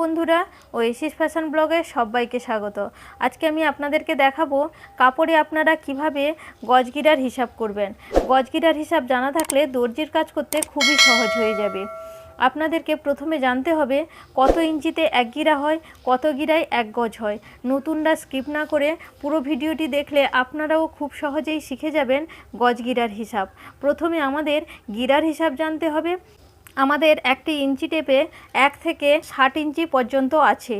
বন্ধুরা axis fashion ব্লগে সবাইকে স্বাগত। আজকে আমি আপনাদেরকে দেখাবো কাপড়ে আপনারা কীভাবে গজগিরার হিসাব করবেন। গজগিরার হিসাব জানা থাকলে দর্জির কাজ করতে খুবই সহজ হয়ে যাবে। আপনাদেরকে প্রথমে জানতে হবে কত ইঞ্চিতে এক গিরা হয়, কত গিরায় এক গজ হয়। নতুনরা স্কিপ না করে পুরো ভিডিওটি দেখলে আপনারাও খুব সহজেই শিখে যাবেন গজগিরার হিসাব। প্রথমে আমাদের গিরার হিসাব জানতে হবে। আমাদের একটি ইঞ্চি টেপে এক থেকে ষাট ইঞ্চি পর্যন্ত আছে।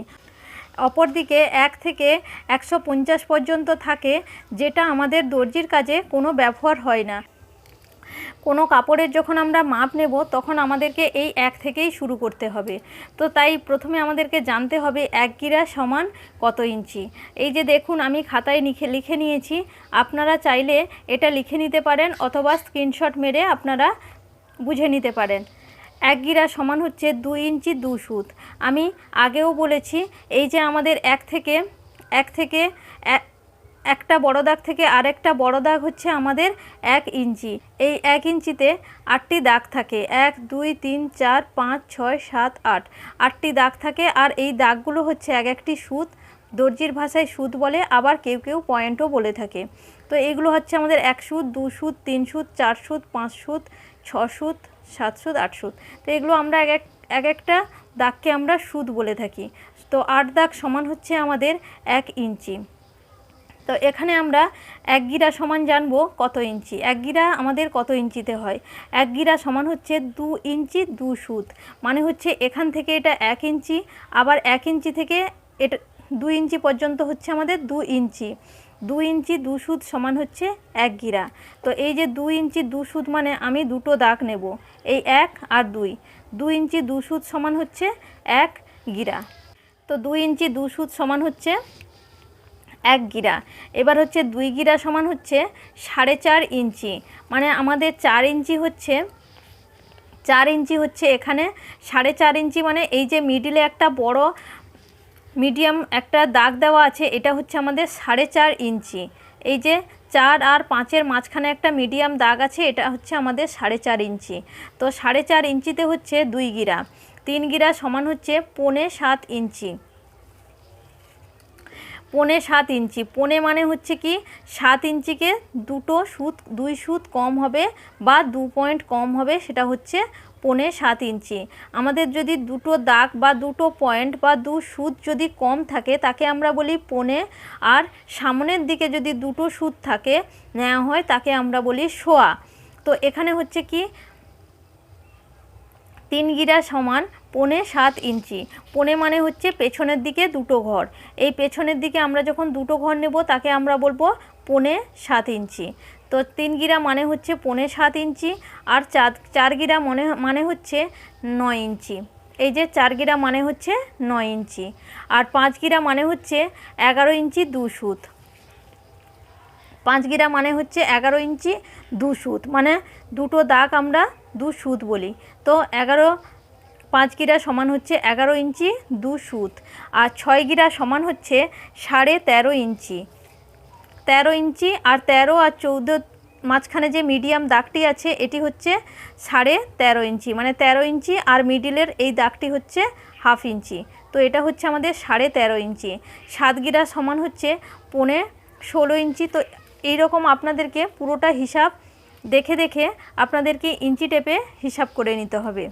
অপরদিকে এক থেকে একশো পঞ্চাশ পর্যন্ত থাকে, যেটা আমাদের দর্জির কাজে কোনো ব্যবহার হয় না। কোনো কাপড়ের যখন আমরা মাপ নেব, তখন আমাদেরকে এই এক থেকেই শুরু করতে হবে। তো তাই প্রথমে আমাদেরকে জানতে হবে এক গিরা সমান কত ইঞ্চি। এই যে দেখুন, আমি খাতায় লিখে লিখে নিয়েছি। আপনারা চাইলে এটা লিখে নিতে পারেন অথবা স্ক্রিনশট মেরে আপনারা বুঝে নিতে পারেন। এক গিরা সমান হচ্ছে দুই ইঞ্চি দু সুত। আমি আগেও বলেছি, এই যে আমাদের এক থেকে এক থেকে একটা বড় দাগ থেকে আরেকটা বড় দাগ হচ্ছে আমাদের এক ইঞ্চি। এই এক ইঞ্চিতে আটটি দাগ থাকে, এক, দুই, তিন, চার, পাঁচ, ছয়, সাত, আট। আটটি দাগ থাকে আর এই দাগগুলো হচ্ছে এক একটি সুত, দর্জির ভাষায় সুত বলে, আবার কেউ কেউ পয়েন্টও বলে থাকে। তো এগুলো হচ্ছে আমাদের এক সুত, দু সুত, তিন সুত, চার সুত, পাঁচ সুত, ছ সুত সাত সুত আট সুত তো এগুলো আমরা এক এক এক একটা দাগকে আমরা সুদ বলে থাকি। তো আট দাগ সমান হচ্ছে আমাদের এক ইঞ্চি। তো এখানে আমরা এক গিরা সমান জানব কত ইঞ্চি। এক গিরা আমাদের কত ইঞ্চিতে হয়? এক গিরা সমান হচ্ছে দু ইঞ্চি, দু সুদ। মানে হচ্ছে এখান থেকে এটা এক ইঞ্চি, আবার এক ইঞ্চি থেকে এটা দু ইঞ্চি পর্যন্ত হচ্ছে আমাদের দু ইঞ্চি। দু ইঞ্চি দু সুত সমান হচ্ছে এক গিরা। তো এই যে দু ইঞ্চি দু সুত মানে আমি দুটো দাগ নেব, এই এক আর দুই। দু ইঞ্চি দু সুত সমান হচ্ছে এক গিরা। তো দু ইঞ্চি দু সুত সমান হচ্ছে এক গিরা। এবার হচ্ছে দুই গিরা সমান হচ্ছে সাড়ে চার ইঞ্চি। মানে আমাদের চার ইঞ্চি হচ্ছে, চার ইঞ্চি হচ্ছে এখানে। সাড়ে চার ইঞ্চি মানে এই যে মিডিলে একটা বড় মিডিয়াম একটা দাগ দেওয়া আছে, এটা হচ্ছে আমাদের সাড়ে চার ইঞ্চি। এই যে চার আর পাঁচের মাঝখানে একটা মিডিয়াম দাগ আছে, এটা হচ্ছে আমাদের সাড়ে চার ইঞ্চি। তো সাড়ে চার ইঞ্চিতে হচ্ছে দুই গিরা। তিন গিরা সমান হচ্ছে পৌনে সাত ইঞ্চি। পৌনে সাত ইঞ্চি। পৌনে মানে হচ্ছে কি, সাত ইঞ্চিকে দুটো সুত, দুই সুত কম হবে বা দু পয়েন্ট কম হবে, সেটা হচ্ছে পৌনে সাত ইঞ্চি। আমাদের যদি দুটো দাগ বা দুটো পয়েন্ট বা দু সুত যদি কম থাকে, তাকে আমরা বলি পৌনে। আর সামনের দিকে যদি দুটো সুত থাকে, নেওয়া হয়, তাকে আমরা বলি শোয়া তো এখানে হচ্ছে কি, তিন গিরা সমান পৌনে সাত ইঞ্চি। পৌনে মানে হচ্ছে পেছনের দিকে দুটো ঘর। এই পেছনের দিকে আমরা যখন দুটো ঘর নেব, তাকে আমরা বলব পৌনে সাত ইঞ্চি। তো তিন গিরা মানে হচ্ছে পৌনে সাত ইঞ্চি আর চার চার গিরা মনে মানে হচ্ছে নয় ইঞ্চি। এই যে চার গিরা মানে হচ্ছে নয় ইঞ্চি আর পাঁচ গিরা মানে হচ্ছে এগারো ইঞ্চি দু সুত। পাঁচ গিরা মানে হচ্ছে এগারো ইঞ্চি দু সুত। মানে দুটো দাগ আমরা দু সুত বলি। তো এগারো, পাঁচ গিরা সমান হচ্ছে এগারো ইঞ্চি দু সুত আর ছয় গিরা সমান হচ্ছে সাড়ে তেরো ইঞ্চি। তেরো ইঞ্চি আর তেরো আর চৌদ্দ মাঝখানে যে মিডিয়াম দাগটি আছে, এটি হচ্ছে সাড়ে তেরো ইঞ্চি। মানে তেরো ইঞ্চি আর মিডিলের এই দাগটি হচ্ছে হাফ ইঞ্চি। তো এটা হচ্ছে আমাদের সাড়ে তেরো ইঞ্চি। সাত গিরা সমান হচ্ছে পৌনে ষোলো ইঞ্চি। তো এই রকম আপনাদেরকে পুরোটা হিসাব দেখে দেখে আপনাদেরকে ইঞ্চি টেপে হিসাব করে নিতে হবে।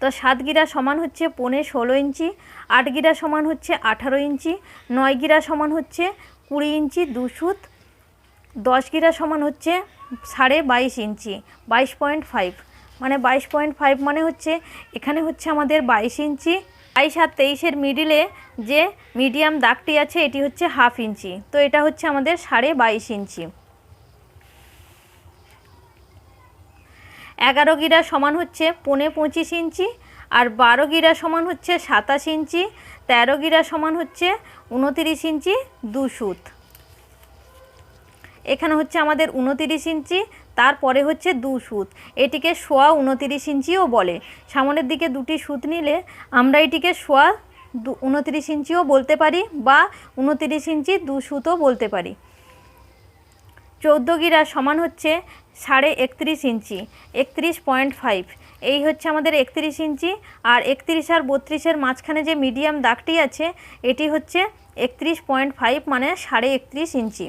তো সাত গিরা সমান হচ্ছে পৌনে ষোলো ইঞ্চি আট গিরা সমান হচ্ছে আঠারো ইঞ্চি নয় গিরা সমান হচ্ছে কুড়ি ইঞ্চি, দু সুত, দশ গিরা সমান হচ্ছে সাড়ে বাইশ ইঞ্চি, বাইশ পয়েন্ট ফাইভ। মানে বাইশ পয়েন্ট ফাইভ মানে হচ্ছে এখানে হচ্ছে আমাদের বাইশ ইঞ্চি, বাইশ আর তেইশের মিডিলে যে মিডিয়াম দাগটি আছে এটি হচ্ছে হাফ ইঞ্চি। তো এটা হচ্ছে আমাদের সাড়ে বাইশ ইঞ্চি। এগারো গিরা সমান হচ্ছে পৌনে পঁচিশ ইঞ্চি আর বারো গিরা সমান হচ্ছে সাতাশ ইঞ্চি, তেরো গিরা সমান হচ্ছে উনতিরিশ ইঞ্চি, দু সুত। এখানে হচ্ছে আমাদের উনতিরিশ ইঞ্চি, তারপরে হচ্ছে দু সুত। এটিকে সোয়া উনতিরিশ ইঞ্চিও বলে। সামনের দিকে দুটি সুত নিলে আমরা এটিকে সোয়া দু, উনতিরিশ ইঞ্চিও বলতে পারি বা উনতিরিশ ইঞ্চি দু সুতও বলতে পারি। চৌদ্দ গিরা সমান হচ্ছে সাড়ে একত্রিশ ইঞ্চি, একত্রিশ পয়েন্ট ফাইভ। এই হচ্ছে আমাদের একত্রিশ ইঞ্চি আর একত্রিশ আর বত্রিশের মাঝখানে যে মিডিয়াম দাগটি আছে, এটি হচ্ছে একত্রিশ পয়েন্ট ফাইভ মানে সাড়ে একত্রিশ ইঞ্চি।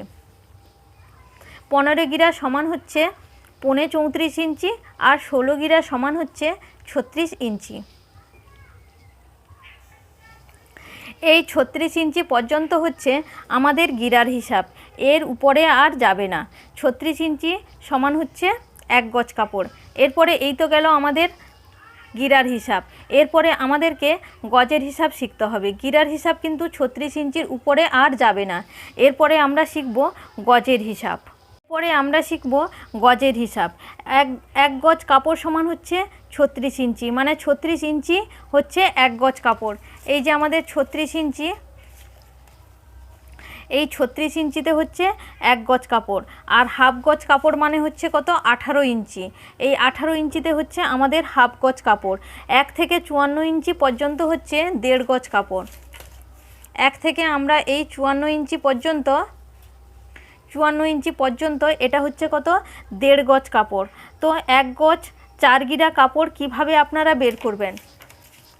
পনেরো গিরা সমান হচ্ছে পনে চৌত্রিশ ইঞ্চি আর ষোলো গিরা সমান হচ্ছে ছত্রিশ ইঞ্চি। এই ছত্রিশ ইঞ্চি পর্যন্ত হচ্ছে আমাদের গিরার হিসাব। এর উপরে আর যাবে না। ছত্রিশ ইঞ্চি সমান হচ্ছে এক গজ কাপড়। এরপরে এই তো গেল আমাদের গিরার হিসাব। এরপরে আমাদেরকে গজের হিসাব শিখতে হবে। গিরার হিসাব কিন্তু ছত্রিশ ইঞ্চির উপরে আর যাবে না। এরপরে আমরা শিখব গজের হিসাব। পরে আমরা শিখব গজের হিসাব। এক এক গজ কাপড় সমান হচ্ছে ছত্রিশ ইঞ্চি। মানে ছত্রিশ ইঞ্চি হচ্ছে এক গজ কাপড়। এই যে আমাদের ছত্রিশ ইঞ্চি এই ছত্রিশ ইঞ্চিতে হচ্ছে এক গজ কাপড়। আর হাফ গজ কাপড় মানে হচ্ছে কত? আঠারো ইঞ্চি। এই আঠারো ইঞ্চিতে হচ্ছে আমাদের হাফ গজ কাপড়। এক থেকে চুয়ান্ন ইঞ্চি পর্যন্ত হচ্ছে দেড় গজ কাপড়। এক থেকে আমরা এই চুয়ান্ন ইঞ্চি পর্যন্ত, চুয়ান্ন ইঞ্চি পর্যন্ত এটা হচ্ছে কত? দেড় গজ কাপড়। তো এক গজ চার গিরা কাপড় কীভাবে আপনারা বের করবেন?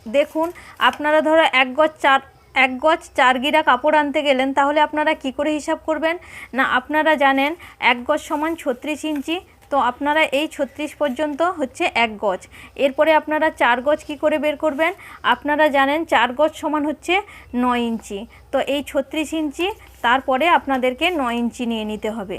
দেখুন, আপনারা ধরো এক গজ চার এক গজ চার গিরা কাপড় আনতে গেলেন, তাহলে আপনারা কি করে হিসাব করবেন? না, আপনারা জানেন এক গজ সমান ছত্রিশ ইঞ্চি, তো আপনারা এই ছত্রিশ পর্যন্ত হচ্ছে এক গজ। এরপরে আপনারা চার গজ কি করে বের করবেন? আপনারা জানেন চার গজ সমান হচ্ছে নয় ইঞ্চি, তো এই ছত্রিশ ইঞ্চি তারপরে আপনাদেরকে নয় ইঞ্চি নিয়ে নিতে হবে।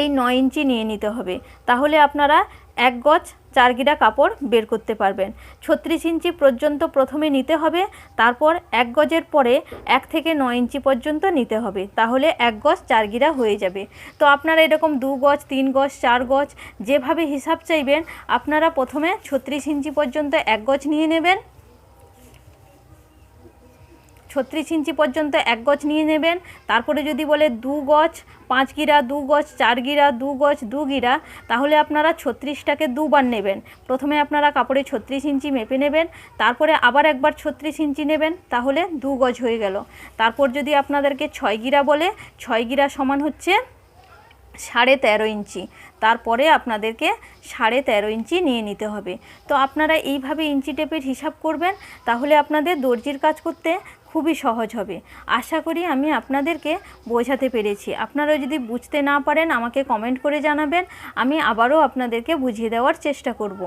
এই নয় ইঞ্চি নিয়ে নিতে হবে। তাহলে আপনারা এক গজ চার গিরা কাপড় বের করতে পারবেন। ছত্রিশ ইঞ্চি পর্যন্ত প্রথমে নিতে হবে, তারপর এক গজের পরে এক থেকে নয় ইঞ্চি পর্যন্ত নিতে হবে, তাহলে এক গজ চার গিরা হয়ে যাবে। তো আপনারা এরকম দু গজ, তিন গজ, চার গজ, যেভাবে হিসাব চাইবেন, আপনারা প্রথমে ছত্রিশ ইঞ্চি পর্যন্ত এক গজ নিয়ে নেবেন। ছত্রিশ ইঞ্চি পর্যন্ত এক গজ নিয়ে নেবেন। তারপরে যদি বলে দু গজ, পাঁচ গিরা, দু গজ, চার গিরা, দু গজ, দু গিরা, তাহলে আপনারা ছত্রিশটাকে দুবার নেবেন। প্রথমে আপনারা কাপড়ে ছত্রিশ ইঞ্চি মেপে নেবেন, তারপরে আবার একবার ছত্রিশ ইঞ্চি নেবেন, তাহলে দু গজ হয়ে গেল। তারপর যদি আপনাদেরকে ছয় গিরা বলে, ছয় গিরা সমান হচ্ছে সাড়ে তেরো ইঞ্চি। তারপরে আপনাদেরকে সাড়ে তেরো ইঞ্চি নিয়ে নিতে হবে। তো আপনারা এইভাবে ইঞ্চি টেপের হিসাব করবেন, তাহলে আপনাদের দর্জির কাজ করতে খুবই সহজ হবে। আশা করি আমি আপনাদেরকে বোঝাতে পেরেছি। আপনারা যদি বুঝতে না পারেন, আমাকে কমেন্ট করে জানাবেন। আমি আবারও আপনাদেরকে বুঝিয়ে দেওয়ার চেষ্টা করব।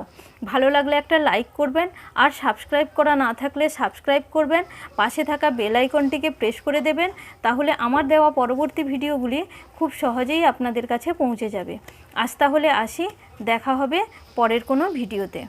ভালো লাগলে একটা লাইক করবেন আর সাবস্ক্রাইব করা না থাকলে সাবস্ক্রাইব করবেন। পাশে থাকা বেল আইকনটিকে প্রেস করে দেবেন, তাহলে আমার দেওয়া পরবর্তী ভিডিওগুলি খুব সহজেই আপনাদের কাছে পৌঁছে যাবে। আজ তাহলে আসি। দেখা হবে পরের কোনো ভিডিওতে।